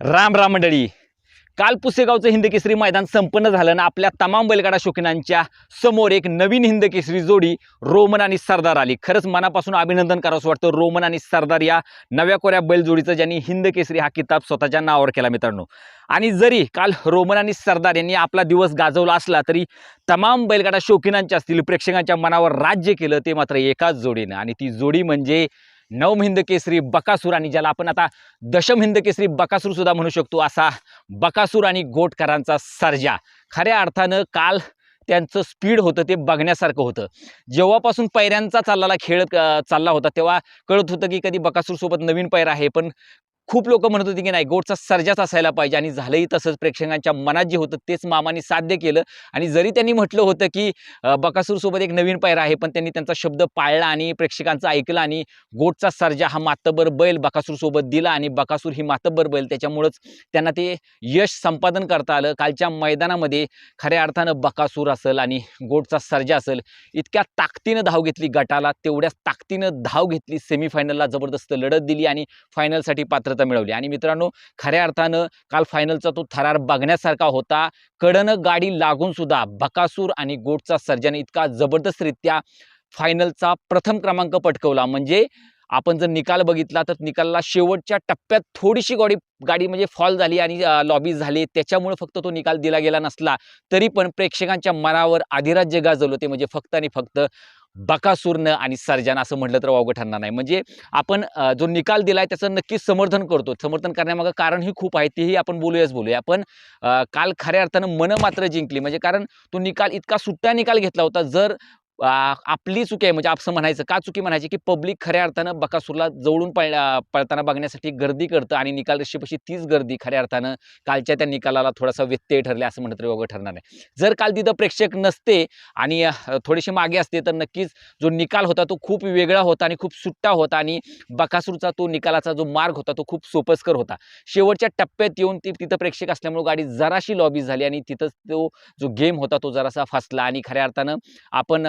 राम राम मंडळी. काल पुसेगावचं हिंदकेसरी मैदान संपन्न झालं ना आपल्या तमाम बैलगाडा शौकीनांच्या समोर एक नवीन हिंदकेसरी जोडी रोमन आणि सरदार आली. खरंच मनापासून अभिनंदन करावंसं वाटतं. रोमन आणि सरदार या नव्या कोऱ्या बैलजोडीचं ज्यांनी हिंदकेसरी हा किताब स्वतःच्या नावावर केला मित्रांनो. आणि जरी काल रोमन आणि सरदार यांनी आपला दिवस गाजवला असला तरी तमाम बैलगाडा शौकीनांच्या असतील प्रेक्षकांच्या मनावर राज्य केलं ते मात्र एकाच जोडीनं. आणि ती जोडी म्हणजे नवम हिंदकेसरी बकासूर आणि ज्याला आपण आता दशम हिंदकेसरी बकासूर सुद्धा म्हणू शकतो असा बकासूर आणि गोटकरांचा सर्जा. खऱ्या अर्थानं काल त्यांचं स्पीड होतं ते बघण्यासारखं होतं. जेव्हापासून पैऱ्यांचा चाललेला खेळ चालला होता तेव्हा कळत होतं की कधी बकासूरसोबत नवीन पैर आहे पण खूप लोक म्हणत होती की नाही गोटचा सर्जाच असायला पाहिजे आणि झालंही तसंच. प्रेक्षकांच्या मनात जे होतं तेच मामाने साध्य केलं. आणि जरी त्यांनी म्हटलं होतं की बकासूरसोबत एक नवीन पायरा आहे पण त्यांनी त्यांचा शब्द पाळला आणि प्रेक्षकांचं ऐकलं आणि गोटचा सर्जा हा मातबर बैल बकासूरसोबत दिला आणि बकासूर ही मातबर बैल. त्याच्यामुळंच त्यांना ते यश संपादन करता आलं. कालच्या मैदानामध्ये खऱ्या अर्थानं बकासूर असेल आणि गोटचा सर्जा असेल इतक्या ताकदीनं धाव घेतली गटाला तेवढ्याच ताकदीनं धाव घेतली. सेमीफायनलला जबरदस्त लढत दिली आणि फायनलसाठी पात्र पात्रता मिळवली. आणि मित्रांनो खऱ्या अर्थानं काल फायनलचा तो थरार बघण्यासारखा होता. कडनं गाडी लागून सुद्धा बकासूर आणि गोटचा सर्जन इतका जबरदस्तरित्या फायनलचा प्रथम क्रमांक पटकवला. म्हणजे आपण जर निकाल बघितला तर निकालला शेवटच्या टप्प्यात थोडीशी गाडी गाडी म्हणजे फॉल झाली आणि लॉबी झाली. त्याच्यामुळे फक्त तो निकाल दिला गेला नसला. तरी पण प्रेक्षकांच्या मनावर अधिराज्य गाजवलं ते म्हणजे फक्त आणि फक्त बकासूरनं आणि सर्जन असं म्हटलं तर वावगं ठरणार नाही. म्हणजे आपण जो निकाल दिलाय त्याचं नक्कीच समर्थन करतो. समर्थन करण्यामागं कारणही खूप आहे तेही आपण बोलूयाच बोलूया. पण काल खऱ्या अर्थानं मन मात्र जिंकली. म्हणजे कारण तो निकाल इतका सुट्टा निकाल घेतला होता. जर आपली चुकी आहे. म्हणजे असं म्हणायचं का चुकी म्हणायची? की पब्लिक खऱ्या अर्थानं बकासूरला जवळून पळ पळताना बघण्यासाठी गर्दी करतं आणि निकाल रेषेपाशी तीच गर्दी खऱ्या अर्थानं कालच्या त्या निकालाला थोडासा व्यत्यय ठरले असं म्हणत तरी वगैरे ठरणार नाही जर काल तिथं प्रेक्षक नसते आणि थोडेसे मागे असते तर नक्कीच जो निकाल होता तो खूप वेगळा होता आणि खूप सुट्टा होता आणि बकासूरचा तो निकालाचा जो मार्ग होता तो खूप सोपस्कर होता. शेवटच्या टप्प्यात येऊन ती तिथं प्रेक्षक असल्यामुळे गाडी जराशी लॉबी झाली आणि तिथंच तो जो गेम होता तो जरासा फसला आणि खऱ्या अर्थानं आपण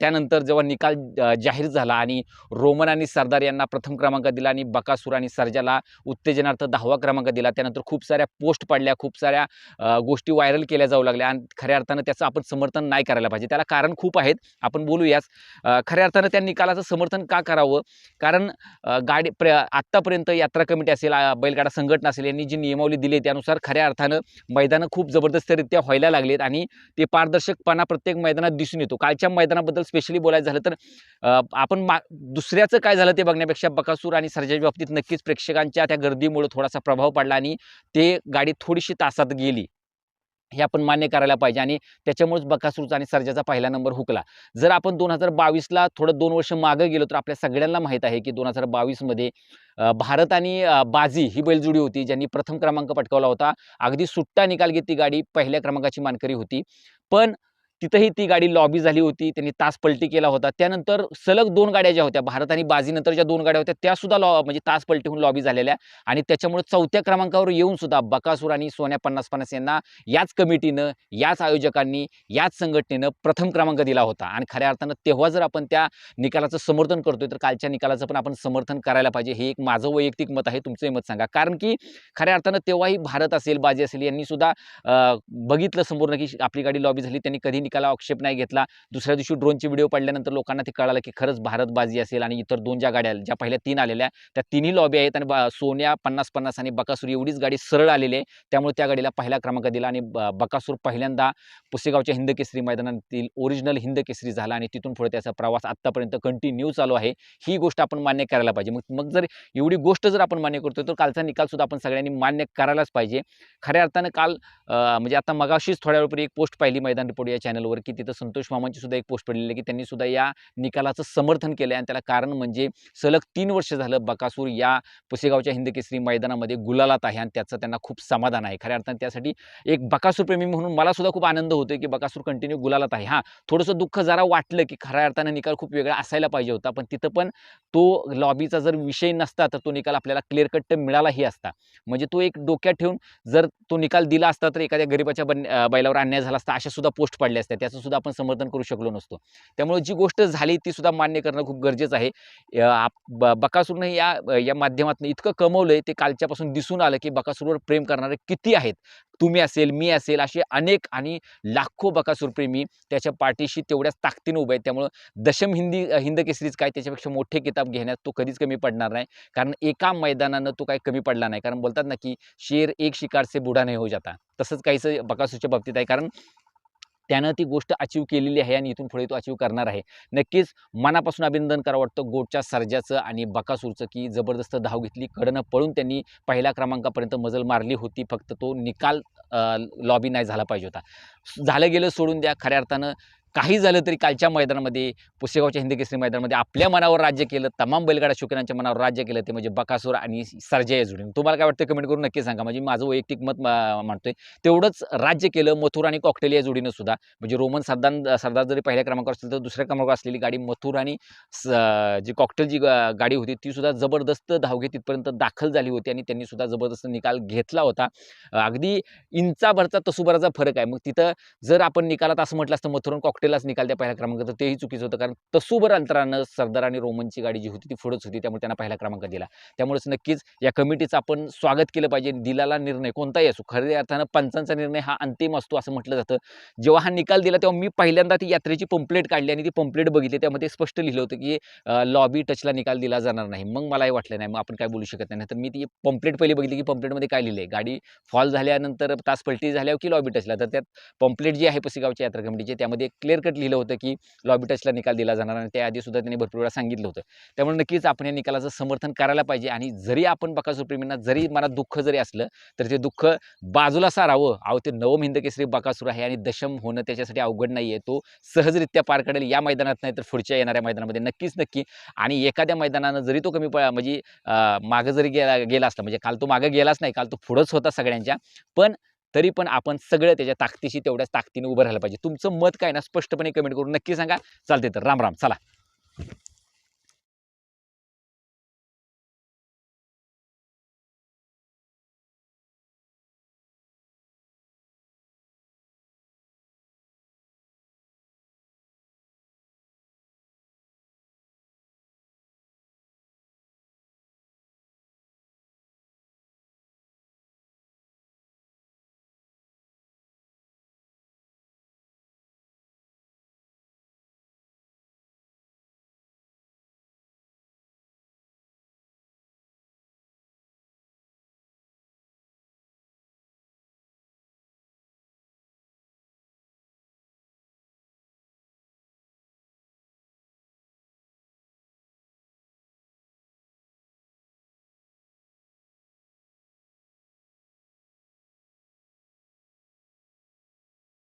त्यानंतर जेव्हा निकाल जाहीर झाला आणि रोमन आणि सरदार यांना प्रथम क्रमांक दिला आणि बकासूर आणि सर्जाला उत्तेजनार्थ दहावा क्रमांक दिला त्यानंतर खूप साऱ्या पोस्ट पडल्या खूप साऱ्या गोष्टी व्हायरल केल्या जाऊ लागल्या आणि खऱ्या अर्थानं त्याचं आपण समर्थन नाही करायला पाहिजे. त्याला कारण खूप आहेत आपण बोलूयाच. खऱ्या अर्थानं त्या निकालाचं समर्थन का करावं? कारण गाडी प्र आत्तापर्यंत यात्रा कमिटी असेल बैलगाडा संघटना असेल यांनी जी नियमावली दिली आहे त्यानुसार खऱ्या अर्थानं मैदानं खूप जबरदस्तरित्या व्हायला लागलेत आणि ते पारदर्शकपणा प्रत्येक मैदानात दिसून येतो. कालच्या मैदानाबद्दल स्पेशली बोलायचं झालं तर आपण मा दुसऱ्याचं काय झालं ते बघण्यापेक्षा बकासूर आणि सर्जाच्या बाबतीत नक्कीच प्रेक्षकांच्या त्या गर्दीमुळे थोडासा प्रभाव पडला आणि ते गाडी थोडीशी तासात गेली. हे आपण मान्य करायला पाहिजे आणि त्याच्यामुळेच बकासूरचा आणि सर्जाचा पहिला नंबर हुकला. जर आपण दोन हजार बावीसला थोडं दोन वर्ष मागं गेलो तर आपल्या सगळ्यांना माहीत आहे की दोन हजार बावीसमध्ये भारत आणि बाजी ही बैलजोडी होती ज्यांनी प्रथम क्रमांक पटकावला होता. अगदी सुट्टा निकाल घेत ती गाडी पहिल्या क्रमांकाची मानकरी होती. पण तिथंही ती गाडी लॉबी झाली होती त्यांनी तास पलटी केला होता. त्यानंतर सलग दोन गाड्या ज्या होत्या भारत आणि बाजीनंतर ज्या दोन गाड्या होत्या त्या सुद्धा लॉ म्हणजे तास पलटीहून होऊन लॉबी झालेल्या आणि त्याच्यामुळे चौथ्या क्रमांकावर येऊन सुद्धा बकासूर आणि सोन्या पन्नास पन्नास यांना याच कमिटीनं याच आयोजकांनी याच संघटनेनं प्रथम क्रमांक दिला होता. आणि खऱ्या अर्थानं तेव्हा जर आपण त्या निकालाचं समर्थन करतोय तर कालच्या निकालाचं पण आपण समर्थन करायला पाहिजे. हे एक माझं वैयक्तिक मत आहे तुमचं मत सांगा. कारण की खऱ्या अर्थानं तेव्हाही भारत असेल बाजी असेल यांनी सुद्धा बघितलं संपूर्ण की आपली गाडी लॉबी झाली त्यांनी कधी एकाला आक्षेप नाही घेतला. दुसऱ्या दिवशी ड्रोनचे व्हिडिओ पडल्यानंतर लोकांना ते कळालं की खरंच भारत बाजी असेल आणि इतर दोन ज्या गाड्या ज्या पहिल्या तीन आलेल्या त्या तिन्ही लॉबी आहेत आणि सोन्या पन्नास पन्नास आणि बकासूर एवढीच गाडी सरळ आलेली आहे. त्यामुळे त्या गाडीला पहिला क्रमांक दिला आणि बकासूर पहिल्यांदा पुसेगावच्या हिंद केसरी मैदानातील ओरिजिनल हिंद केसरी झाला आणि तिथून पुढे त्याचा प्रवास आत्तापर्यंत कंटिन्यू चालू आहे. ही गोष्ट आपण मान्य करायला पाहिजे. मग मग जर एवढी गोष्ट जर आपण मान्य करतोय तर कालचा निकालसुद्धा आपण सगळ्यांनी मान्य करायलाच पाहिजे. खऱ्या अर्थानं काल म्हणजे आता मगाशीच थोड्या वेळपूर्वी एक पोस्ट पाहिली मैदान रिपोर्ट या चॅनलवर की तिथं संतोष मामांची सुद्धा एक पोस्ट पडलेली आहे की त्यांनी सुद्धा या निकालाचं समर्थन केलं आणि त्याला कारण म्हणजे सलग तीन वर्ष झालं बकासूर या पुसेगावच्या हिंदकेसरी मैदानामध्ये गुलालात आहे आणि त्याचं त्यांना खूप समाधान आहे. खऱ्या अर्थानं त्यासाठी एक बकासूर प्रेमी म्हणून मला सुद्धा खूप आनंद होतो की बकासूर कंटिन्यू गुलालात आहे. हां थोडंसं दुःख जरा वाटलं की खऱ्या अर्थानं निकाल खूप वेगळा असायला पाहिजे होता. पण तिथं पण तो लॉबीचा जर विषय नसता तर तो निकाल आपल्याला क्लिअर कट मिळालाही असता. म्हणजे तो एक डोक्यात ठेवून जर तो निकाल दिला असता तर एखाद्या गरीबाच्या बन बैलावर अन्याय झाला असता अशा सुद्धा पोस्ट पाडल्या असत्या त्याचं सुद्धा आपण समर्थन करू शकलो नसतो. त्यामुळे जी गोष्ट झाली ती सुद्धा मान्य करणं खूप गरजेचं आहे. आप- ब- बकासूरनं या या माध्यमातून इतकं कमवलंय ते कालच्यापासून दिसून आलं की बकासूरवर प्रेम करणारे किती आहेत? तुम्ही असेल मी असेल असे अनेक आणि लाखो बकासूर प्रेमी त्याच्या पाठीशी तेवढ्याच ताकदीने उभे आहेत. त्यामुळं दशम हिंदी हिंद केसरीच काय त्याच्यापेक्षा मोठे किताब घेण्यात तो कधीच कमी पडणार नाही. कारण एका मैदानानं तो काही कमी पडला नाही. कारण बोलतात ना की शेर एक शिकार से बुडा नाही हो जाता. तसंच काहीसं बकासूरच्या बाबतीत आहे. कारण त्यानं ती गोष्ट अचीव केलेली आहे आणि इथून पुढे तो अचीव करणार आहे. नक्कीच मनापासून अभिनंदन करावं वाटतं गोटच्या सर्जाचं आणि बकासूरचं की जबरदस्त धाव घेतली. कडनं पळून त्यांनी पहिल्या क्रमांकापर्यंत मजल मारली होती. फक्त तो निकाल लॉबी नाही झाला पाहिजे होता. झालं गेलं सोडून द्या. खऱ्या अर्थानं काही झालं तरी कालच्या मैदानामध्ये पुसेगावच्या हिंदी केसरी मैदानामध्ये आपल्या मनावर राज्य केलं तमाम बैलगाडा शुकरांच्या मनावर राज्य केलं ते म्हणजे बकासूर आणि सर्जा जोडीने. तुम्हाला काय वाटतं कमेंट करून नक्की सांगा. म्हणजे माझं वैयक्तिक मत मा- तेवढंच राज्य केलं मथुर आणि कॉकटेल या जोडीनं सुद्धा. म्हणजे रोमन सरदार सरदार जरी पहिल्या क्रमांकावर असेल तर दुसऱ्या क्रमांकावर असलेली गाडी मथुर आणि स- जी कॉकटेल जी गा- गाडी होती ती सुद्धा जबरदस्त धावगे तिथपर्यंत दाखल झाली होती आणि त्यांनी सुद्धा जबरदस्त निकाल घेतला होता. अगदी इंचाभरचा तसुभराचा फरक आहे. मग तिथं जर आपण निकालात असं म्हटलं असतं मथुर आणि कॉकटेलच निकाल त्या पहिल्या क्रमांक तर तेही चुकीचं होतं. कारण तसूभर अंतरानं सरदार आणि रोमनची गाडी जी होती ती पुढंच होती त्यामुळे त्यांना पहिला क्रमांक दिला. त्यामुळेच नक्कीच या कमिटीचं आपण स्वागत केलं पाहिजे. दिलाला निर्णय कोणताही असो खऱ्या अर्थानं पंचांचा निर्णय हा अंतिम असतो असं म्हटलं जातं. जेव्हा हा निकाल दिला तेव्हा मी पहिल्यांदा ती यात्रेची पंपलेट काढली आणि ती पंपलेट बघितली. त्यामध्ये स्पष्ट लिहिलं होतं की लॉबी टचला निकाल दिला जाणार नाही. मग मलाही वाटलं नाही. मग आपण काय बोलू शकत नाही. तर मी ती पंपलेट पहिली बघितली की पंपलेटमध्ये काय लिहिलं गाडी फॉल झाल्यानंतर तास पलटी झाल्यावर की लॉबी टचला? तर त्यात पंपलेट जी आहे पसेगावच्या यात्रा कमिटीची त्यामध्ये क्लिअर कट लिहिलं होतं की लॉबी टचला निकाल दिला जाणार आणि त्याआधी सुद्धा त्यांनी भरपूर वेळा सांगितलं होतं. त्यामुळे नक्कीच आपण या निकालाचं समर्थन करायला पाहिजे आणि जरी आपण बकासूर प्रेमींना जरी मला दुःख जरी असलं तर ते दुःख बाजूला सारावं. अहो ते नवम हिंद केसरी बकासूर आहे आणि दशम होणं त्याच्यासाठी अवघड नाही आहे तो सहजरित्या पार करेल या मैदानात नाही तर पुढच्या येणाऱ्या मैदानामध्ये नक्कीच नक्की. आणि एखाद्या मैदानानं जरी तो कमी पळा म्हणजे मागं जरी गेला गेला असला म्हणजे काल तो मागं गेलाच नाही काल तो पुढंच होता सगळ्यांच्या पण तरी पण आपण सगळं त्याच्या ताकदीशी तेवढ्याच ताकदीने उभं राहिलं पाहिजे. तुमचं मत काय ना स्पष्टपणे कमेंट करून नक्की सांगा. चालते तर राम राम. चला.